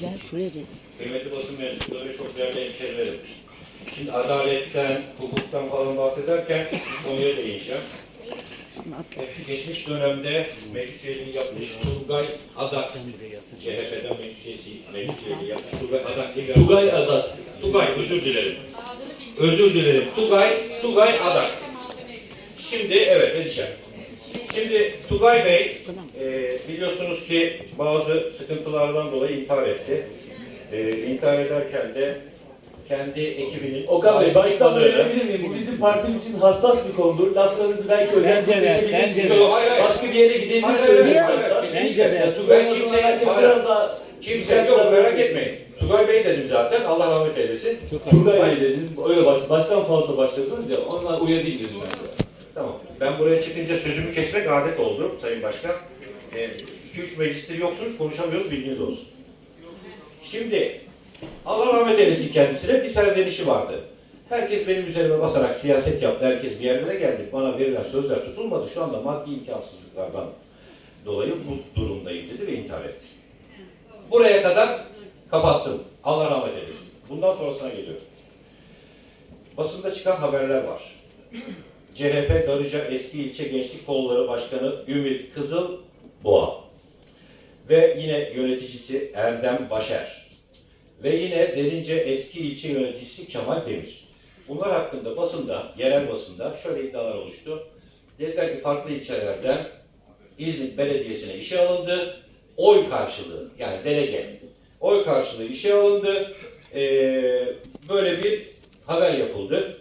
Gel şuraya geç. Kıymetli basın mensupları ve çok değerli hemşerilerim. Şimdi adaletten, hukuktan falan bahsederken konuya değineceğim. Ee, Geçmiş dönemde meclis üyeliği yapmış Turgay Adak, CHP'den meclis üyesi, meclis üyeliği yapmış Turgay Adak Tugay Adak. Tugay, özür dilerim. Özür dilerim. Tugay, Tugay Adak. Şimdi evet edeceğim. Şimdi Tugay Bey e, biliyorsunuz ki bazı sıkıntılardan dolayı intihar etti. E, intihar ederken de kendi ekibinin Okan Bey sahip baştan çıkmadığını- verebilir miyim? Bu bizim partimiz için hassas bir konudur. Laflarınızı belki Bence de, bence seçebilirsiniz. de. Hayır, hayır. Başka bir yere gidebilirsiniz. Hayır, hayır, hayır, hayır, Hatta kesinlikle. Bence de. Ben Tugay kimseye- kimseye hayır. biraz daha Kimse yok merak etmeyin. Tugay Bey dedim zaten. Allah rahmet eylesin. Tugay Bey dediniz. Öyle baş, baştan fazla başladınız ya. Onlar uyarı değil dedim ben de. Tamam. Ben buraya çıkınca sözümü kesmek adet oldu Sayın Başkan. 2-3 meclistir yoksunuz, konuşamıyoruz, bilginiz olsun. Şimdi Allah rahmet eylesin kendisine bir serzenişi vardı. Herkes benim üzerime basarak siyaset yaptı, herkes bir yerlere geldi. Bana verilen sözler tutulmadı. Şu anda maddi imkansızlıklardan dolayı bu durumdayım dedi ve intihar etti. Buraya kadar kapattım. Allah rahmet eylesin. Bundan sonrasına geliyorum. Basında çıkan haberler var. CHP Darıca Eski İlçe Gençlik Kolları Başkanı Ümit Kızıl Boğa ve yine yöneticisi Erdem Başer ve yine Derince Eski İlçe Yöneticisi Kemal Demir. Bunlar hakkında basında, yerel basında şöyle iddialar oluştu. Dediler ki farklı ilçelerden İzmit Belediyesi'ne işe alındı. Oy karşılığı yani delege oy karşılığı işe alındı. Ee, böyle bir haber yapıldı.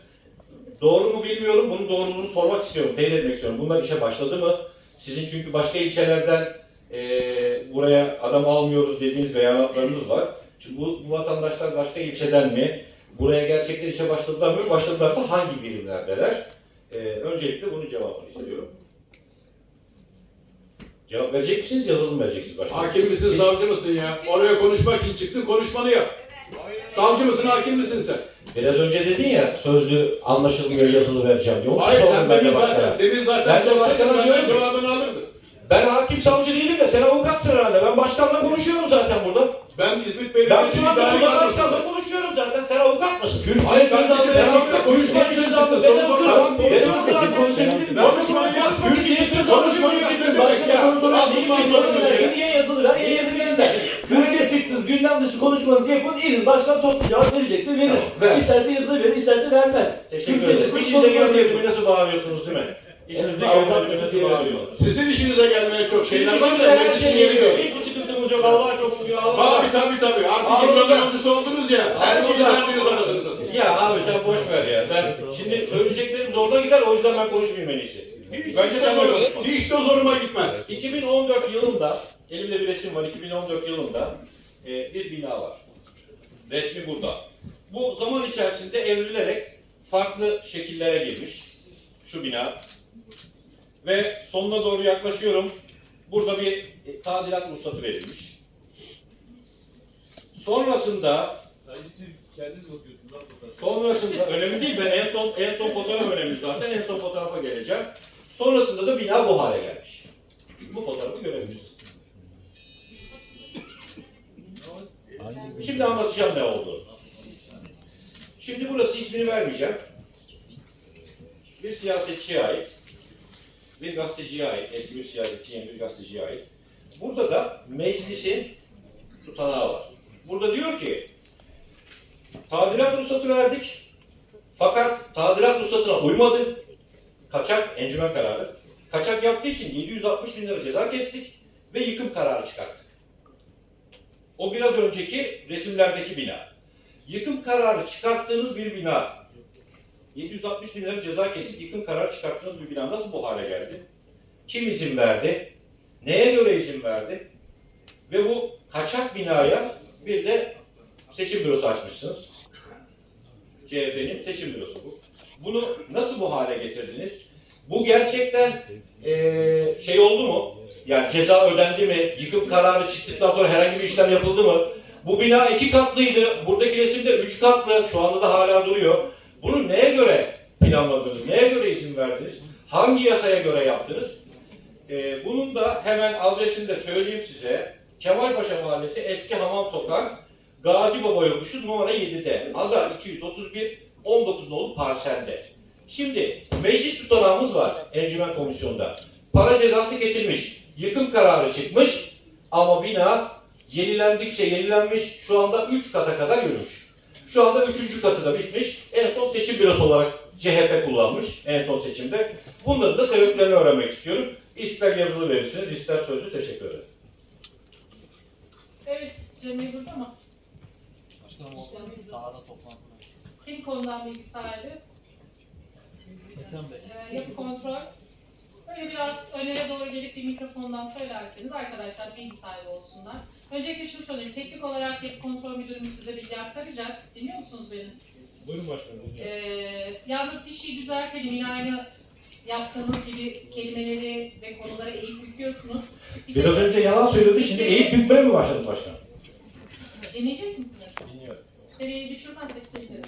Doğru mu bilmiyorum. Bunun doğruluğunu sormak istiyorum. Teyit etmek istiyorum. Bunlar işe başladı mı? Sizin çünkü başka ilçelerden eee, buraya adam almıyoruz dediğiniz beyanatlarınız var. Şimdi bu, bu vatandaşlar başka ilçeden mi? Buraya gerçekten işe başladılar mı? Başladılarsa hangi birimlerdeler? Eee, öncelikle bunun cevabını istiyorum. Cevap verecek misiniz? Yazılı mı vereceksiniz başkanım? Hakim misin, Biz- savcı mısın ya? Oraya konuşmak için çıktın, konuşmanı yap. Savcı mısın, hakim misin sen? Biraz önce dedin ya sözlü anlaşılmıyor yazılı vereceğim diye. Onu Hayır, sen ben de demin başkana. zaten, demin zaten Ben de sorsaydın, başkana benden diyorum ki- cevabını alırdın. Ben hakim savcı değilim de sen avukatsın herhalde. Ben başkanla konuşuyorum zaten burada. Ben İzmit Ben Belediyesi şu anda İdari burada başkanla konuşuyorum zaten. Sen avukat mısın? Hayır kardeşim, sen orada konuşmak için çıktın. Soru sormadan konuşmak konuşabilir miyim? Konuşmayı yap. Kürsüye Konuşmayı çıktınız, çıktın başka demek bir soru ya. Al, miyim? soru söyle. Niye yazılı ver? Kürsüye çıktınız, gündem dışı konuşmanızı yapın, inin. Başkan toplu cevap verecekse verir. Tamam, ver. İsterse yazılı verir, isterse vermez. Teşekkür ederim. İşinize konuşmanızı gelmedi yapın. mi nasıl bağırıyorsunuz değil mi? İşinize Evet, gelmedi mi avukat nasıl bağırıyorsunuz? Sizin işinize gelmeye çok şeyler var da her şey yeri geliyor. yok. Hiçbir sıkıntımız yok. Allah'a çok şükür. Allah'a Tabii tabii tabii. Artık İmralı yolcusu oldunuz ya. Her şeyi verdiniz anasını satayım. Ya abi sen boş ver ya. Ben şimdi söyleyeceklerim zoruna gider o yüzden ben konuşmayayım en iyisi. Hiç Bence de sen. Hiç de zoruma gitmez. 2014 yılında, elimde bir resim var, 2014 yılında e, bir bina var. Resmi burada. Bu zaman içerisinde evrilerek farklı şekillere girmiş. Şu bina. Ve sonuna doğru yaklaşıyorum. Burada bir e, tadilat ruhsatı verilmiş. Sonrasında Sonrasında önemli değil. Ben en son en son fotoğraf önemli zaten. En son fotoğrafa geleceğim. Sonrasında da bina bu hale gelmiş. Bu fotoğrafı görebiliriz. Şimdi anlatacağım ne oldu. Şimdi burası ismini vermeyeceğim. Bir siyasetçiye ait, bir gazeteciye ait, eski bir siyasetçi, yeni bir gazeteciye ait. Burada da meclisin tutanağı var. Burada diyor ki, tadilat ruhsatı verdik. Fakat tadilat ruhsatına uymadı. Kaçak encümen kararı. Kaçak yaptığı için 760 bin lira ceza kestik ve yıkım kararı çıkarttık. O biraz önceki resimlerdeki bina. Yıkım kararı çıkarttığınız bir bina, 760 bin lira ceza kesip yıkım kararı çıkarttığınız bir bina nasıl bu hale geldi? Kim izin verdi? Neye göre izin verdi? Ve bu kaçak binaya bir de seçim bürosu açmışsınız. CHP'nin seçim bürosu bu. Bunu nasıl bu hale getirdiniz? Bu gerçekten eee, şey oldu mu? Yani ceza ödendi mi? Yıkım kararı çıktıktan sonra herhangi bir işlem yapıldı mı? Bu bina iki katlıydı. Buradaki resimde üç katlı. Şu anda da hala duruyor. Bunu neye göre planladınız? Neye göre izin verdiniz? Hangi yasaya göre yaptınız? Eee, bunun da hemen adresini de söyleyeyim size. Kemalpaşa Mahallesi Eski Hamam Sokak, Gazi Baba Yokuşu numara 7'de. Ada 231 19 nolu parselde. Şimdi meclis tutanağımız var Encümen Komisyonu'nda. Para cezası kesilmiş. Yıkım kararı çıkmış ama bina yenilendikçe yenilenmiş. Şu anda 3 kata kadar yürümüş. Şu anda 3. katı da bitmiş. En son seçim bürosu olarak CHP kullanmış en son seçimde. Bunların da sebeplerini öğrenmek istiyorum. İster yazılı verirsiniz, ister sözlü teşekkür ederim. Evet, Cemil burada mı? Başkanım sahada toplantı. Kim konudan bilgi sahibi? Ee, yapı kontrol. Böyle biraz önere doğru gelip bir mikrofondan söylerseniz arkadaşlar bilgi sahibi olsunlar. Öncelikle şunu söyleyeyim. Teknik olarak yapı kontrol müdürümüz size bilgi aktaracak. Dinliyor musunuz beni? Buyurun başkanım. Ee, yalnız bir şey düzeltelim. Yine aynı yaptığınız gibi kelimeleri ve konuları eğip büküyorsunuz. Bir de- Biraz önce yalan söylüyordu, şimdi eğip bükmeye mi başladı başkan? Dinleyecek misiniz? Dinliyorum. Seviyeyi düşürmezsek sevinirim.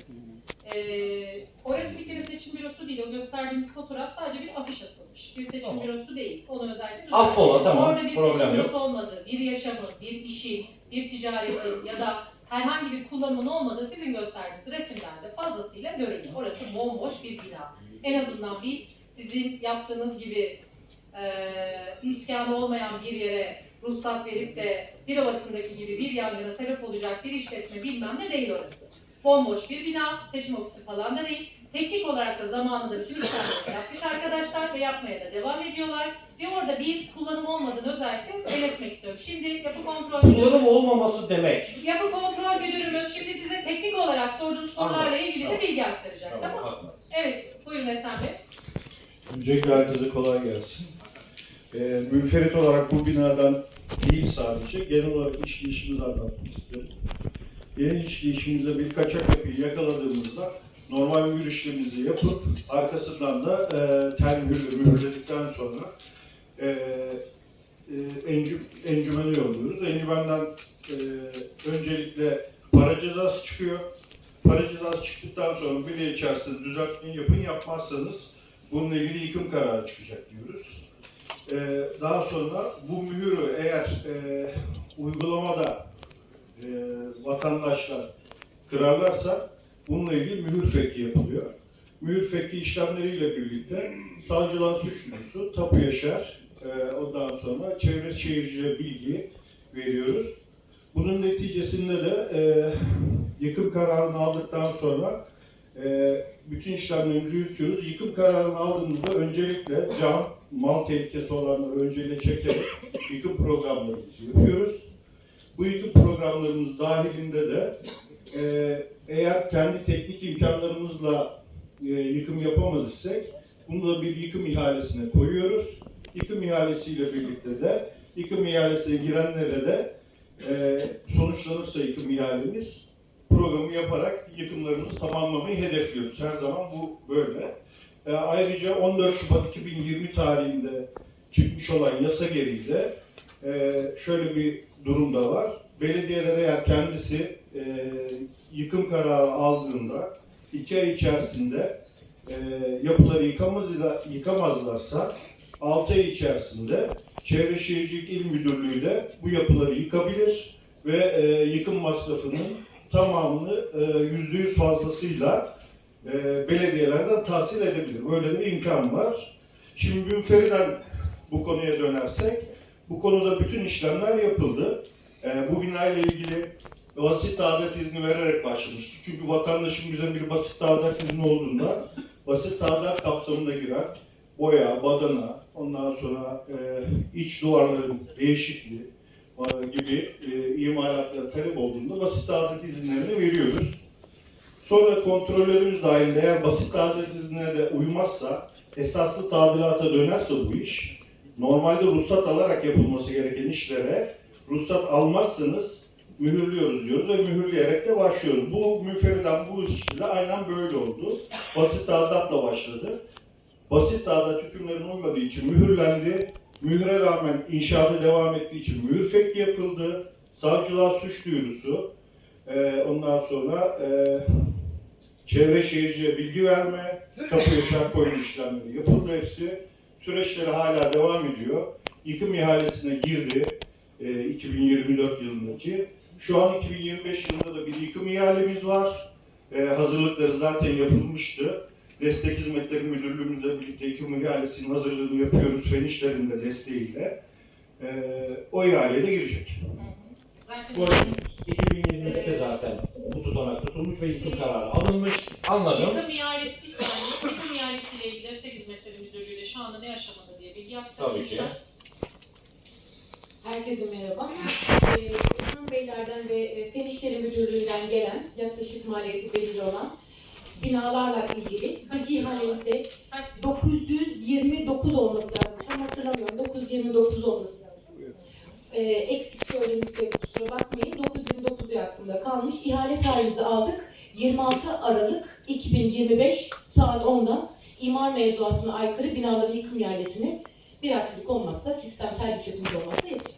Ee, orası bir kere seçim bürosu değil. O gösterdiğiniz fotoğraf sadece bir afiş asılmış. Bir seçim Tamam. bürosu değil. Onu özellikle Affola, tamam. Orada bir Problem seçim yok. bürosu olmadığı, bir yaşamın, bir işin, bir ticaretin ya da herhangi bir kullanımın olmadığı sizin gösterdiğiniz resimlerde fazlasıyla görünüyor. Orası bomboş bir bina. En azından biz sizin yaptığınız gibi e, iskanı olmayan bir yere ruhsat verip de Dilovası'ndaki gibi bir yangına sebep olacak bir işletme bilmem ne değil orası. Bomboş bir bina, seçim ofisi falan da değil. Teknik olarak da zamanında bütün işlemleri yapmış arkadaşlar ve yapmaya da devam ediyorlar. Ve orada bir kullanım olmadığını özellikle belirtmek istiyorum. Şimdi yapı kontrol Kullanım müdürümüz, olmaması demek. yapı kontrol müdürümüz şimdi size teknik olarak sorduğunuz sorularla Anladım. ilgili de Tamam. bilgi aktaracak. Tamam. haklısın. Evet, buyurun Ethem Bey. Öncelikle herkese kolay gelsin. Ee, münferit olarak bu binadan değil sadece, genel olarak işleyişimizi anlatmak isterim. Genel işleyişimizde bir kaçak yapıyı yakaladığımızda normal mühür işlemimizi yapıp arkasından da e, tel mühürle mühürledikten sonra e, e, encü, encümene yolluyoruz. Encümenden e, öncelikle para cezası çıkıyor. Para cezası çıktıktan sonra bir yıl içerisinde düzeltmeyi yapın yapmazsanız Bununla ilgili yıkım kararı çıkacak diyoruz. Ee, daha sonra bu mühürü eğer e, uygulamada e, vatandaşlar kırarlarsa bununla ilgili mühür fekhi yapılıyor. Mühür fekhi işlemleriyle birlikte savcılar suç duyurusu, tapu yaşar, e, ondan sonra çevre şehircilere bilgi veriyoruz. Bunun neticesinde de e, yıkım kararını aldıktan sonra e, bütün işlemlerimizi yürütüyoruz. Yıkım kararını aldığımızda öncelikle can, mal tehlikesi olanları öncelikle çekerek yıkım programlarımızı yapıyoruz. Bu yıkım programlarımız dahilinde de e, eğer kendi teknik imkanlarımızla e, yıkım yapamaz isek bunu da bir yıkım ihalesine koyuyoruz. Yıkım ihalesiyle birlikte de yıkım ihalesine girenlere de e, sonuçlanırsa yıkım ihalemiz programı yaparak yıkımlarımızı tamamlamayı hedefliyoruz. Her zaman bu böyle. E, ayrıca 14 Şubat 2020 tarihinde çıkmış olan yasa gereği de e, şöyle bir durum da var. Belediyeler eğer kendisi e, yıkım kararı aldığında iki ay içerisinde e, yapıları yıkamaz, yıkamazlarsa 6 ay içerisinde Çevre Şehircilik İl Müdürlüğü de bu yapıları yıkabilir ve e, yıkım masrafının tamamını e, yüzde yüz fazlasıyla e, belediyelerden tahsil edebilir. Böyle bir imkan var. Şimdi münferiden bu konuya dönersek, bu konuda bütün işlemler yapıldı. E, bu bina ile ilgili basit tadilat izni vererek başlamıştık. Çünkü vatandaşın bize bir basit tadilat izni olduğunda basit tadilat kapsamında giren boya, badana, ondan sonra e, iç duvarların değişikliği, e, gibi e, imalatlara talep olduğunda basit tadilat izinlerini veriyoruz. Sonra kontrollerimiz dahilinde eğer basit tadilat iznine de uymazsa, esaslı tadilata dönerse bu iş, normalde ruhsat alarak yapılması gereken işlere ruhsat almazsanız mühürlüyoruz diyoruz ve mühürleyerek de başlıyoruz. Bu müferriden bu işte de aynen böyle oldu. Basit tadilatla başladı. Basit tadilat hükümlerine uymadığı için mühürlendi. Mühüre rağmen inşaatı devam ettiği için mühür fekhi yapıldı. Savcılığa suç duyurusu. Ee, ondan sonra e, çevre şehirciye bilgi verme, tapu yaşar koyun işlemleri yapıldı hepsi. Süreçleri hala devam ediyor. Yıkım ihalesine girdi. E, 2024 yılındaki. Şu an 2025 yılında da bir yıkım ihalemiz var. E, hazırlıkları zaten yapılmıştı. Destek Hizmetleri Müdürlüğümüzle birlikte yıkım ihalesinin hazırlığını yapıyoruz. Fen İşleri'nin de desteğiyle. E, o ihaleye de girecek. Zaten Bu 2023'te zaten bu tutanak tutulmuş ve yıkım kararı alınmış. Anladım. Yıkım ihalesi bir saniye. Yıkım ihalesiyle ilgili destek hizmetleri müdürlüğüyle şu anda ne aşamada diye bilgi yaptık. Tabii ki. Herkese merhaba. Ee, İlhan Beylerden ve e, Fen İşleri Müdürlüğü'nden gelen yaklaşık maliyeti belirli olan binalarla ilgili biz ihalemize 929 olması lazım. Tam hatırlamıyorum. 929 olması lazım. Ee, eksik söylemişse kusura bakmayın. 929 aklımda kalmış. İhale tarihimizi aldık. 26 Aralık 2025 saat 10'da imar mevzuatına aykırı binaların yıkım ihalesini bir aksilik olmazsa sistemsel düşükümüz olmazsa yapacağız.